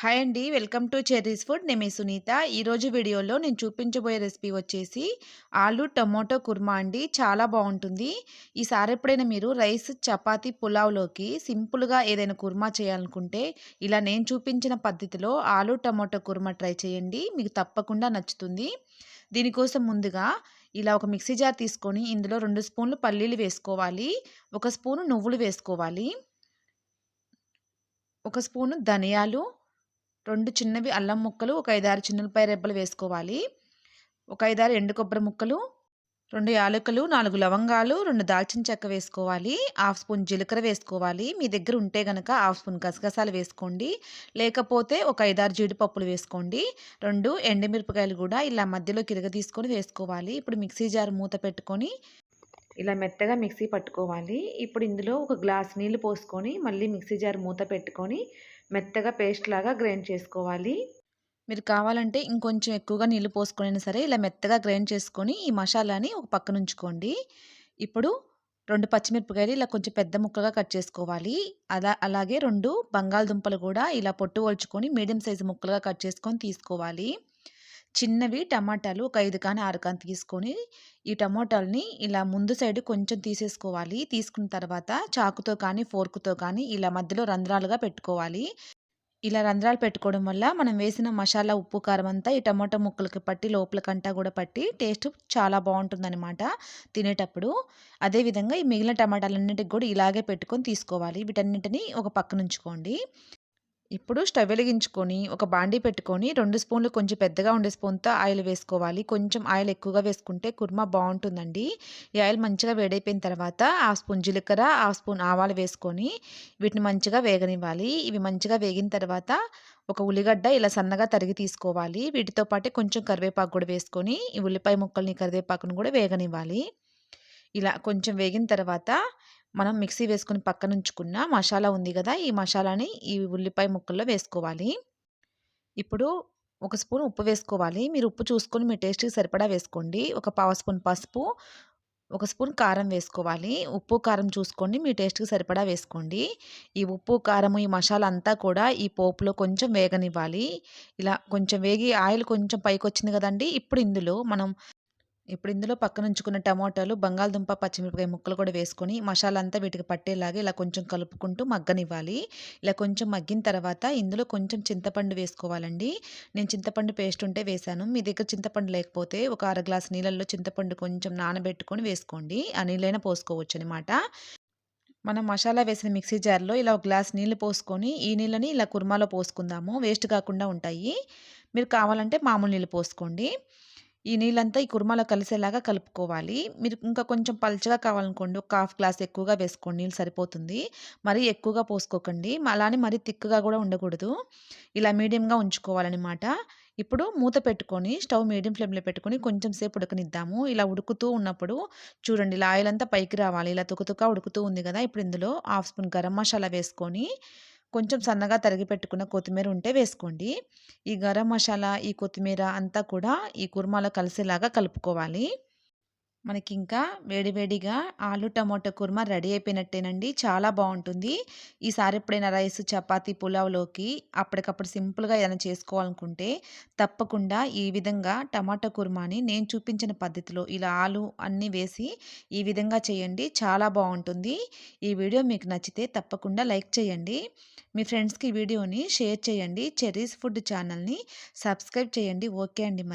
Hi అండి. Welcome to cherries food. నేను మీ సునీత. ఈరోజు వీడియోలో నేను చూపించబోయే రెసిపీ వచ్చేసి ఆలు టమోటో కుర్మా అండి. చాలా బాగుంటుంది. ఈసారి ఎప్పుడైనా మీరు రైస్ చపాతీ పులావ్లోకి సింపుల్గా ఏదైనా కుర్మా చేయాలనుకుంటే ఇలా నేను చూపించిన పద్ధతిలో ఆలు టమోటో కుర్మా ట్రై చేయండి. మీకు తప్పకుండా నచ్చుతుంది. దీనికోసం ముందుగా ఇలా ఒక మిక్సీ జార్ తీసుకొని ఇందులో రెండు స్పూన్లు పల్లీలు వేసుకోవాలి. ఒక స్పూను నువ్వులు వేసుకోవాలి. ఒక స్పూను ధనియాలు రెండు చిన్నవి అల్లం ముక్కలు ఒక ఐదారు చిన్నపాయ రెబ్బలు వేసుకోవాలి. ఒక ఐదారు ఎండు కొబ్బరి ముక్కలు రెండు యాలకులు నాలుగు లవంగాలు రెండు దాల్చిన చెక్క వేసుకోవాలి. హాఫ్ స్పూన్ జీలకర్ర వేసుకోవాలి. మీ దగ్గర ఉంటే కనుక హాఫ్ స్పూన్ గసగసాలు వేసుకోండి. లేకపోతే ఒక ఐదారు జీడిపప్పులు వేసుకోండి. రెండు ఎండుమిరపకాయలు కూడా ఇలా మధ్యలో కిరగ తీసుకొని వేసుకోవాలి. ఇప్పుడు మిక్సీ జార్ మూత పెట్టుకొని ఇలా మెత్తగా మిక్సీ పట్టుకోవాలి. ఇప్పుడు ఇందులో ఒక గ్లాస్ నీళ్ళు పోసుకొని మళ్ళీ మిక్సీ జార్ మూత పెట్టుకొని మెత్తగా పేస్ట్ లాగా గ్రైండ్ చేసుకోవాలి. మీరు కావాలంటే ఇంకొంచెం ఎక్కువగా నీళ్ళు పోసుకొని సరే ఇలా మెత్తగా గ్రైండ్ చేసుకొని ఈ మసాలాని ఒక పక్కన ఉంచుకోండి. ఇప్పుడు రెండు పచ్చిమిరపకాయలు ఇలా కొంచెం పెద్ద ముక్కగా కట్ చేసుకోవాలి. అలా అలాగే రెండు బంగాళదుంపలు కూడా ఇలా పొట్టు వలుచుకొని మీడియం సైజు ముక్కలుగా కట్ చేసుకొని తీసుకోవాలి. చిన్నవి టమాటాలు ఒక ఐదు కానీ ఆరు కానీ తీసుకొని ఈ టమాటాలని ఇలా ముందు సైడ్ కొంచెం తీసేసుకోవాలి. తీసుకున్న తర్వాత చాకుతో కానీ ఫోర్క్తో కానీ ఇలా మధ్యలో రంధ్రాలుగా పెట్టుకోవాలి. ఇలా రంధ్రాలు పెట్టుకోవడం వల్ల మనం వేసిన మసాలా ఉప్పు కారం అంతా ఈ టమాటో ముక్కలకి పట్టి లోపలకంటా కూడా పట్టి టేస్ట్ చాలా బాగుంటుందన్నమాట తినేటప్పుడు. అదేవిధంగా ఈ మిగిలిన టమాటాలన్నింటికి కూడా ఇలాగే పెట్టుకొని తీసుకోవాలి. వీటన్నిటిని ఒక పక్కన ఉంచుకోండి. ఇప్పుడు స్టవ్ వెలిగించుకొని ఒక బాండీ పెట్టుకొని రెండు స్పూన్లు కొంచెం పెద్దగా ఉండే స్పూన్తో ఆయిల్ వేసుకోవాలి. కొంచెం ఆయిల్ ఎక్కువగా వేసుకుంటే కుర్మా బాగుంటుందండి. ఈ ఆయిల్ మంచిగా వేడైపోయిన తర్వాత హాఫ్ స్పూన్ జీలకర్ర హాఫ్ స్పూన్ ఆవాలు వేసుకొని వీటిని మంచిగా వేగనివ్వాలి. ఇవి మంచిగా వేగిన తర్వాత ఒక ఉల్లిగడ్డ ఇలా సన్నగా తరిగి తీసుకోవాలి. వీటితో పాటు కొంచెం కరివేపాకు కూడా వేసుకొని ఈ ఉల్లిపాయ ముక్కల్ని కరివేపాకును కూడా వేగనివ్వాలి. ఇలా కొంచెం వేగిన తర్వాత మనం మిక్సీ వేసుకుని పక్కన ఉంచుకున్న మసాలా ఉంది కదా ఈ మసాలాని ఈ ఉల్లిపాయ ముక్కల్లో వేసుకోవాలి. ఇప్పుడు ఒక స్పూన్ ఉప్పు వేసుకోవాలి. మీరు ఉప్పు చూసుకొని మీ టేస్ట్కి సరిపడా వేసుకోండి. ఒక పావు స్పూన్ పసుపు ఒక స్పూన్ కారం వేసుకోవాలి. ఉప్పు కారం చూసుకోండి మీ టేస్ట్కి సరిపడా వేసుకోండి. ఈ ఉప్పు కారం ఈ మసాలా అంతా కూడా ఈ పోపులో కొంచెం వేగనివ్వాలి. ఇలా కొంచెం వేగి ఆయిల్ కొంచెం పైకి వచ్చింది కదండి ఇప్పుడు ఇందులో మనం ఇప్పుడు ఇందులో పక్కన ఉంచుకున్న టమాటాలు బంగాళదుంప పచ్చిమిరపకాయ ముక్కలు కూడా వేసుకొని మసాలా అంతా వీటికి పట్టేలాగా ఇలా కొంచెం కలుపుకుంటూ మగ్గనివ్వాలి. ఇలా కొంచెం మగ్గిన తర్వాత ఇందులో కొంచెం చింతపండు వేసుకోవాలండి. నేను చింతపండు పేస్ట్ ఉంటే వేశాను మీ దగ్గర చింతపండు లేకపోతే ఒక అర గ్లాస్ నీళ్ళల్లో చింతపండు కొంచెం నానబెట్టుకొని వేసుకోండి. ఆ నీళ్ళైనా పోసుకోవచ్చు అనమాట మనం మసాలా వేసిన మిక్సీ జార్లో ఇలా ఒక గ్లాస్ నీళ్ళు పోసుకొని ఈ నీళ్ళని ఇలా కుర్మాలో పోసుకుందాము. వేస్ట్ కాకుండా ఉంటాయి. మీరు కావాలంటే మామూలు నీళ్ళు పోసుకోండి. ఈ నీళ్ళంతా ఈ కుర్మాలో కలిసేలాగా కలుపుకోవాలి. మీరు ఇంకా కొంచెం పల్చగా కావాలనుకోండి ఒక హాఫ్ గ్లాస్ ఎక్కువగా వేసుకోండి నీళ్ళు సరిపోతుంది. మరీ ఎక్కువగా పోసుకోకండి. అలానే మరీ తిక్కుగా కూడా ఉండకూడదు. ఇలా మీడియంగా ఉంచుకోవాలన్నమాట. ఇప్పుడు మూత పెట్టుకొని స్టవ్ మీడియం ఫ్లేమ్లో పెట్టుకొని కొంచెం సేపు ఉడకనిద్దాము. ఇలా ఉడుకుతూ ఉన్నప్పుడు చూడండి ఇలా ఆయిల్ అంతా పైకి రావాలి. ఇలా తుకతుక ఉడుకుతూ ఉంది కదా ఇప్పుడు ఇందులో హాఫ్ స్పూన్ గరం మసాలా వేసుకొని కొంచెం సన్నగా తరిగి పెట్టుకున్న కొత్తిమీర ఉంటే వేసుకోండి. ఈ గరం మసాలా ఈ కొత్తిమీర అంతా కూడా ఈ కుర్మాలో కలిసేలాగా కలుపుకోవాలి. మనకి ఇంకా వేడివేడిగా ఆలు టమాటో కుర్మా రెడీ అయిపోయినట్టేనండి. చాలా బాగుంటుంది ఈసారి ఎప్పుడైనా రైస్ చపాతీ పులావ్లోకి అప్పటికప్పుడు సింపుల్గా ఏదైనా చేసుకోవాలనుకుంటే తప్పకుండా ఈ విధంగా టమాటో కుర్మాని నేను చూపించిన పద్ధతిలో ఇలా ఆలు అన్నీ వేసి ఈ విధంగా చేయండి. చాలా బాగుంటుంది ఈ వీడియో మీకు నచ్చితే తప్పకుండా లైక్ చేయండి. మీ ఫ్రెండ్స్కి వీడియోని షేర్ చేయండి. చెర్రీస్ ఫుడ్ ఛానల్ని సబ్స్క్రైబ్ చేయండి. ఓకే అండి